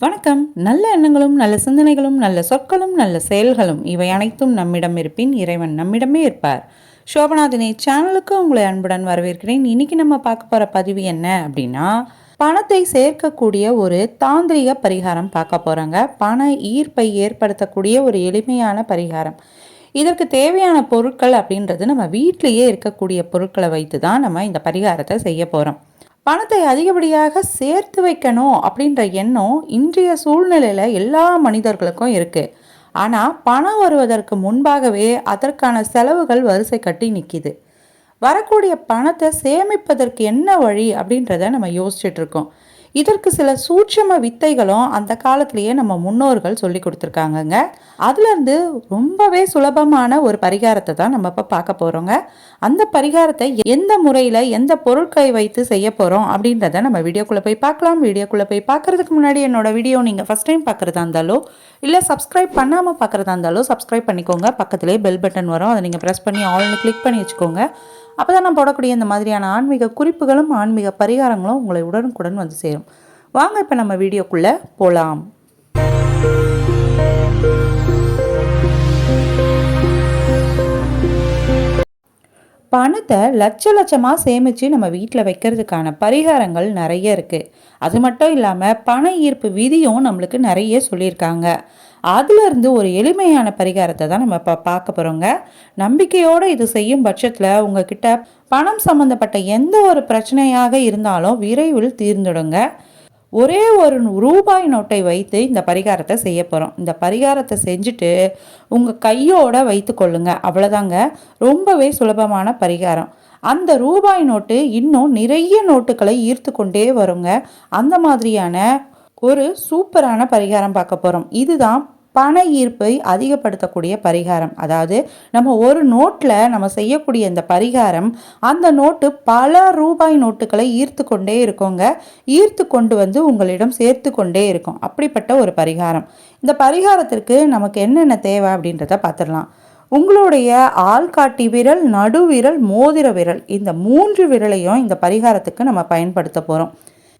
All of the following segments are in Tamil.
வணக்கம். நல்ல எண்ணங்களும் நல்ல சிந்தனைகளும் நல்ல சொற்களும் நல்ல செயல்களும் இவை அனைத்தும் நம்மிடம் இருப்பின் இறைவன் நம்மிடமே இருப்பார். சோபநாதினி சேனலுக்கு உங்களை அன்புடன் வரவேற்கிறேன். இன்னைக்கு நம்ம பார்க்க போகிற பதிவு என்ன அப்படின்னா பணத்தை சேர்க்கக்கூடிய ஒரு தாந்திரிக பரிகாரம் பார்க்க போகிறாங்க பண ஈர்ப்பை ஏற்படுத்தக்கூடிய ஒரு எளிமையான பரிகாரம். இதற்கு தேவையான பொருட்கள் அப்படின்றது நம்ம வீட்டிலேயே இருக்கக்கூடிய பொருட்களை வைத்து தான் நம்ம இந்த பரிகாரத்தை செய்ய போகிறோம் பணத்தை அதிகப்படியாக சேர்த்து வைக்கணும் அப்படின்ற எண்ணம் இன்றைய சூழ்நிலையில் எல்லா மனிதர்களுக்கும் இருக்குது ஆனால் பணம் வருவதற்கு முன்பாகவே அதற்கான செலவுகள் வரிசை கட்டி நிற்கிது வரக்கூடிய பணத்தை சேமிப்பதற்கு என்ன வழி அப்படின்றத நம்ம யோசிச்சுட்ருக்கோம் இருக்கோம். இதற்கு சில சூட்சம வித்தைகளும் அந்த காலத்திலேயே நம்ம முன்னோர்கள் சொல்லி கொடுத்துருக்காங்கங்க. அதுலேருந்து ரொம்பவே சுலபமான ஒரு பரிகாரத்தை தான் நம்ம இப்போ பார்க்க போகிறோங்க அந்த பரிகாரத்தை எந்த முறையில் எந்த பொருட்களை வைத்து செய்ய போகிறோம் அப்படின்றத நம்ம வீடியோக்குள்ளே போய் பார்க்கலாம். வீடியோக்குள்ளே போய் பார்க்குறதுக்கு முன்னாடி என்னோட வீடியோ நீங்கள் ஃபஸ்ட் டைம் பார்க்குறதா இருந்தாலோ இல்லை சப்ஸ்கிரைப் பண்ணாமல் பார்க்குறதா இருந்தாலோ சப்ஸ்கிரைப் பண்ணிக்கோங்க. பக்கத்துலேயே பெல் பட்டன் வரும். அதை நீங்கள் ப்ரெஸ் பண்ணி ஆல்னு கிளிக் பண்ணி வச்சுக்கோங்க. அப்போ தான் நான் போடக்கூடிய இந்த மாதிரியான ஆன்மீக குறிப்புகளும் ஆன்மீக பரிகாரங்களும் உங்களை உடனுக்குடன் வந்து சேரும். வாங்க இப்போ நம்ம வீடியோக்குள்ளே போகலாம் பணத்தை லட்ச லட்சமாக சேமித்து நம்ம வீட்டில் வைக்கிறதுக்கான பரிகாரங்கள் நிறைய இருக்குது அது மட்டும் இல்லாமல் பண ஈர்ப்பு விதியும் நம்மளுக்கு நிறைய சொல்லியிருக்காங்க. அதுலேருந்து ஒரு எளிமையான பரிகாரத்தை தான் நம்ம இப்போ பார்க்க போகிறோங்க நம்பிக்கையோடு இது செய்யும் பட்சத்தில் உங்ககிட்ட பணம் சம்மந்தப்பட்ட எந்த ஒரு பிரச்சனையாக இருந்தாலும் விரைவில் தீர்ந்துடுங்க. ஒரே ஒரு ரூபாய் நோட்டை வைத்து இந்த பரிகாரத்தை செய்ய போகிறோம் இந்த பரிகாரத்தை செஞ்சுட்டு உங்கள் கையோடு வைத்து கொள்ளுங்க. அவ்வளோதாங்க ரொம்பவே சுலபமான பரிகாரம். அந்த ரூபாய் நோட்டு இன்னும் நிறைய நோட்டுகளை ஈர்த்து கொண்டே வருங்க. அந்த மாதிரியான ஒரு சூப்பரான பரிகாரம் பார்க்க போகிறோம் இதுதான் பண ஈர்ப்பை அதிகப்படுத்தக்கூடிய பரிகாரம். அதாவது நம்ம ஒரு நோட்டில் நம்ம செய்யக்கூடிய இந்த பரிகாரம் அந்த நோட்டு பல ரூபாய் நோட்டுகளை ஈர்த்து கொண்டே இருக்கோங்க. ஈர்த்து கொண்டு வந்து உங்களிடம் சேர்த்து கொண்டே இருக்கும். அப்படிப்பட்ட ஒரு பரிகாரம். இந்த பரிகாரத்திற்கு நமக்கு என்னென்ன தேவை அப்படின்றத பார்த்துடலாம். உங்களுடைய ஆள்காட்டி விரல் நடுவிரல் மோதிர விரல் இந்த மூன்று விரலையும் இந்த பரிகாரத்துக்கு நம்ம பயன்படுத்த போகிறோம்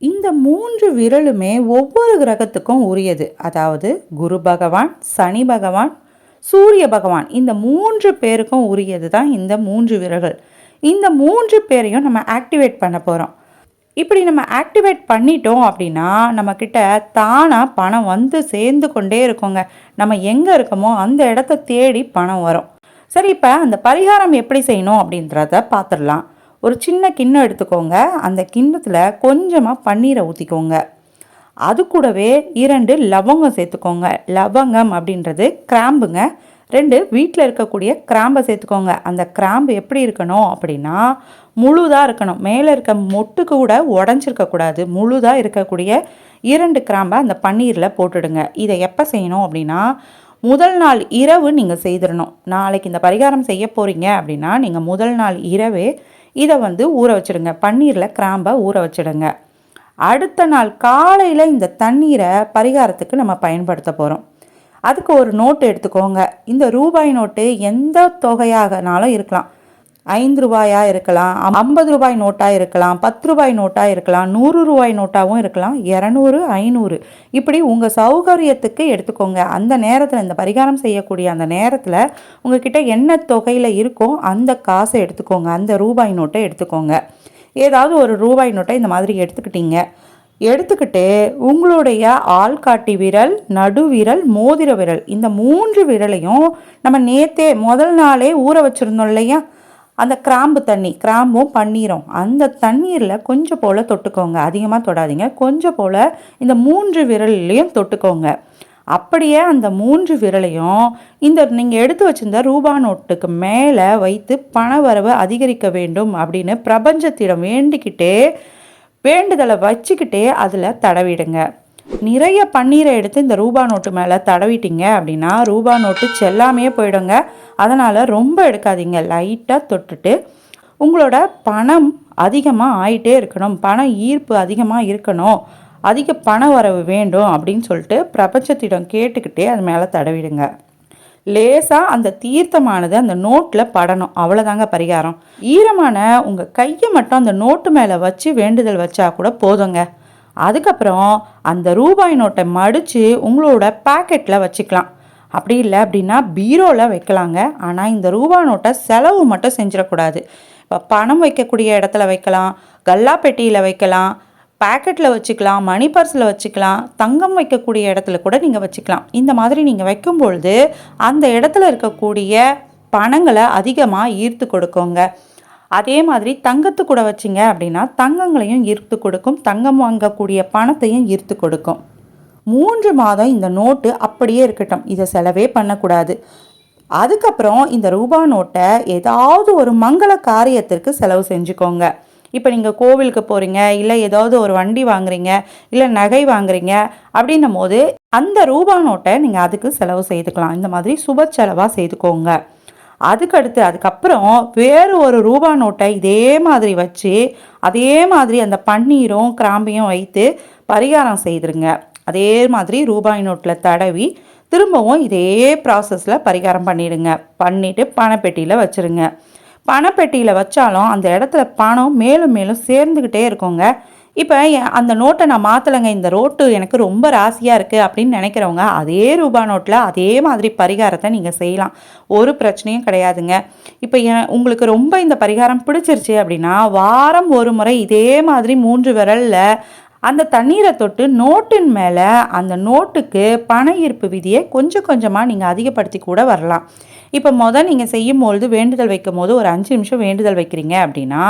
இந்த மூன்று விரலுமே ஒவ்வொரு கிரகத்துக்கும் உரியது. அதாவது குரு பகவான் சனி பகவான் சூரிய பகவான். இந்த மூன்று பேருக்கும் உரியது தான் இந்த மூன்று விரல்கள். இந்த மூன்று பேரையும் நம்ம ஆக்டிவேட் பண்ண போகிறோம் இப்படி நம்ம ஆக்டிவேட் பண்ணிட்டோம் அப்படின்னா நம்மக்கிட்ட தானாக பணம் வந்து சேர்ந்து கொண்டே இருக்கோங்க. நம்ம எங்கே இருக்கோமோ அந்த இடத்த தேடி பணம் வரும். சரி இப்போ அந்த பரிகாரம் எப்படி செய்யணும் அப்படின்றத பார்த்துடலாம். ஒரு சின்ன கிண்ணம் எடுத்துக்கோங்க. அந்த கிண்ணத்தில் கொஞ்சமாக பன்னீரை ஊற்றிக்கோங்க அது கூடவே இரண்டு லவங்கம் சேர்த்துக்கோங்க. லவங்கம் அப்படின்றது கிராம்புங்க. ரெண்டு வீட்டில் இருக்கக்கூடிய கிராம்பை சேர்த்துக்கோங்க. அந்த கிராம்பு எப்படி இருக்கணும் அப்படின்னா முழுதாக இருக்கணும். மேலே இருக்க மொட்டு கூட உடஞ்சிருக்கக்கூடாது முழுதாக இருக்கக்கூடிய இரண்டு கிராம்பை அந்த பன்னீரில் போட்டுடுங்க. இதை எப்போ செய்யணும் அப்படின்னா முதல் நாள் இரவு நீங்கள் செய்திடணும். நாளைக்கு இந்த பரிகாரம் செய்ய போகிறீங்க அப்படின்னா நீங்கள் முதல் நாள் இரவே இதை வந்து ஊற வச்சுடுங்க. பன்னீரில் கிராம்பை ஊற வச்சுடுங்க. அடுத்த நாள் காலையில் இந்த தண்ணீரை பரிகாரத்துக்கு நம்ம பயன்படுத்த போகிறோம் அதுக்கு ஒரு நோட்டு எடுத்துக்கோங்க. இந்த ரூபாய் நோட்டு எந்த தொகையாகனாலும் இருக்கலாம். ஐந்து ரூபாயாக இருக்கலாம் ஐம்பது ரூபாய் நோட்டாக இருக்கலாம் பத்து ரூபாய் நோட்டாக இருக்கலாம் நூறு ரூபாய் நோட்டாகவும் இருக்கலாம் இரநூறு ஐநூறு. இப்படி உங்கள் சௌகரியத்துக்கு எடுத்துக்கோங்க. அந்த நேரத்தில் இந்த பரிகாரம் செய்யக்கூடிய அந்த நேரத்தில் உங்ககிட்ட என்ன தொகையில் இருக்கோ அந்த காசை எடுத்துக்கோங்க. அந்த ரூபாய் நோட்டை எடுத்துக்கோங்க. ஏதாவது ஒரு ரூபாய் நோட்டை இந்த மாதிரி எடுத்துக்கிட்டீங்க. எடுத்துக்கிட்டு உங்களுடைய ஆள்காட்டி விரல் நடுவிரல் மோதிர விரல் இந்த மூன்று விரலையும் நம்ம நேத்தே முதல் நாளே ஊற வச்சுருந்தோம் இல்லையா? அந்த கிராம்பு தண்ணி கிராம்பும் பன்னீரும் அந்த தண்ணீரில் கொஞ்சம் போல் தொட்டுக்கோங்க. அதிகமாக தொடாதீங்க. கொஞ்சம் போல் இந்த மூன்று விரல்லையும் தொட்டுக்கோங்க. அப்படியே அந்த மூன்று விரலையும் இந்த நீங்கள் எடுத்து வச்சிருந்த ரூபா நோட்டுக்கு மேலே வைத்து பண வரவு அதிகரிக்க வேண்டும் அப்படின்னு பிரபஞ்சத்திடம் வேண்டிக்கிட்டே வேண்டுதலை வச்சுக்கிட்டே அதில் தடவிடுங்க. நிறைய பன்னீரை எடுத்து இந்த ரூபா நோட்டு மேலே தடவிட்டீங்க அப்படின்னா ரூபா நோட்டு செல்லாமே போயிடுங்க. அதனால் ரொம்ப எடுக்காதீங்க. லைட்டாக தொட்டுட்டு உங்களோட பணம் அதிகமாக ஆயிட்டே இருக்கணும். பண ஈர்ப்பு அதிகமாக இருக்கணும். அதிக பண வரவு வேண்டும் அப்படின்னு சொல்லிட்டு பிரபஞ்சத்திடம் கேட்டுக்கிட்டே அது மேலே தடவிடுங்க. லேசாக அந்த தீர்த்தமானது அந்த நோட்டில் படணும். அவ்வளோதாங்க பரிகாரம். ஈரமான உங்கள் கையை மட்டும் அந்த நோட்டு மேலே வச்சு வேண்டுதல் வச்சா கூட போதுங்க. அதுக்கப்புறம் அந்த ரூபாய் நோட்டை மடித்து உங்களோட பேக்கெட்டில் வச்சுக்கலாம். அப்படி இல்லை அப்படின்னா பீரோவில் வைக்கலாங்க. ஆனால் இந்த ரூபாய் நோட்டை செலவு மட்டும் செஞ்சிடக்கூடாது. இப்போ பணம் வைக்கக்கூடிய இடத்துல வைக்கலாம் கல்லா பெட்டியில் வைக்கலாம் பேக்கெட்டில் வச்சுக்கலாம் மணி பர்ஸில் வச்சுக்கலாம் தங்கம் வைக்கக்கூடிய இடத்துல கூட நீங்கள் வச்சுக்கலாம். இந்த மாதிரி நீங்கள் வைக்கும் பொழுது அந்த இடத்துல இருக்கக்கூடிய பணங்களை அதிகமாக ஈர்த்து கொடுக்கோங்க. அதே மாதிரி தங்கத்து கூட வச்சிங்க அப்படின்னா தங்கங்களையும் ஈர்த்து கொடுக்கும் தங்கம் வாங்கக்கூடிய பணத்தையும் ஈர்த்து கொடுக்கும். மூன்று மாதம் இந்த நோட்டு அப்படியே இருக்கட்டும். இதை செலவே பண்ணக்கூடாது. அதுக்கப்புறம் இந்த ரூபா நோட்டை ஏதாவது ஒரு மங்கள காரியத்திற்கு செலவு செஞ்சுக்கோங்க. இப்போ நீங்கள் கோவிலுக்கு போகிறீங்க இல்லை ஏதாவது ஒரு வண்டி வாங்குறீங்க இல்லை நகை வாங்குறீங்க அப்படின்னும் போது அந்த ரூபா நோட்டை நீங்கள் அதுக்கு செலவு செய்துக்கலாம். இந்த மாதிரி சுப செலவாக செய்துக்கோங்க. அதுக்கடுத்து அதுக்கப்புறம் வேறு ஒரு ரூபா நோட்டை இதே மாதிரி வச்சு அதே மாதிரி அந்த பன்னீரும் கிராம்பியும் வைத்து பரிகாரம் செய்திருங்க. அதே மாதிரி ரூபாய் நோட்டில் தடவி திரும்பவும் இதே ப்ராசஸில் பரிகாரம் பண்ணிடுங்க. பண்ணிவிட்டு பணப்பெட்டியில் வச்சுருங்க. பணப்பெட்டியில் வச்சாலும் அந்த இடத்துல பணம் மேலும் மேலும் சேர்ந்துக்கிட்டே இருக்குங்க. இப்போ அந்த நோட்டை நான் மாற்றலைங்க இந்த ரோட்டு எனக்கு ரொம்ப ராசியாக இருக்குது அப்படின்னு நினைக்கிறவங்க அதே ரூபா நோட்டில் அதே மாதிரி பரிகாரத்தை நீங்கள் செய்யலாம். ஒரு பிரச்சனையும் கிடையாதுங்க. இப்போ உங்களுக்கு ரொம்ப இந்த பரிகாரம் பிடிச்சிருச்சு அப்படின்னா வாரம் ஒரு முறை இதே மாதிரி மூன்று விரலில் அந்த தண்ணீரை தொட்டு நோட்டின் மேலே அந்த நோட்டுக்கு பண ஈர்ப்பு விதியை கொஞ்சம் கொஞ்சமாக நீங்கள் அதிகப்படுத்தி கூட வரலாம். இப்போ மொதல் நீங்கள் செய்யும் பொழுது வேண்டுதல் வைக்கும் போது ஒரு அஞ்சு நிமிஷம் வேண்டுதல் வைக்கிறீங்க அப்படின்னா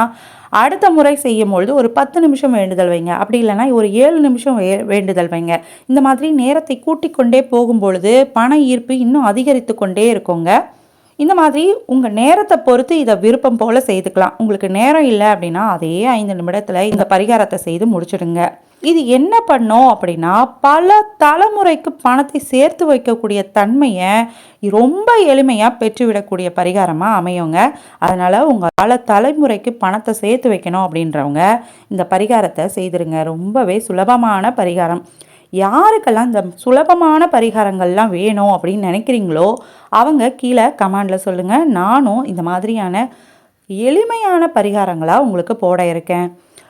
அடுத்த முறை செய்யும் பொழுது ஒரு பத்து நிமிஷம் வேண்டுதல் வைங்க. அப்படி இல்லைனா ஒரு ஏழு நிமிஷம் வே வேண்டுதல் வைங்க. இந்த மாதிரி நேரத்தை கூட்டிக் கொண்டே போகும்பொழுது பண ஈர்ப்பு இன்னும் அதிகரித்து கொண்டே இருக்குங்க. இந்த மாதிரி உங்கள் நேரத்தை பொறுத்து இதை விருப்பம் போல் செய்துக்கலாம். உங்களுக்கு நேரம் இல்லை அப்படின்னா அதே ஐந்து நிமிடத்தில் இந்த பரிகாரத்தை செய்து முடிச்சிடுங்க. இது என்ன பண்ணோம் அப்படின்னா பல தலைமுறைக்கு பணத்தை சேர்த்து வைக்கக்கூடிய தன்மையை ரொம்ப எளிமையாக பெற்றுவிடக்கூடிய பரிகாரமாக அமையுங்க. அதனால் உங்கள் பல தலைமுறைக்கு பணத்தை சேர்த்து வைக்கணும் அப்படின்றவங்க இந்த பரிகாரத்தை செய்திருங்க. ரொம்பவே சுலபமான பரிகாரம். யாருக்கெல்லாம் இந்த சுலபமான பரிகாரங்கள்லாம் வேணும் அப்படின்னு நினைக்கிறீங்களோ அவங்க கீழே கமெண்டில் சொல்லுங்கள் நானும் இந்த மாதிரியான எளிமையான பரிகாரங்களாக உங்களுக்கு போட இருக்கேன்.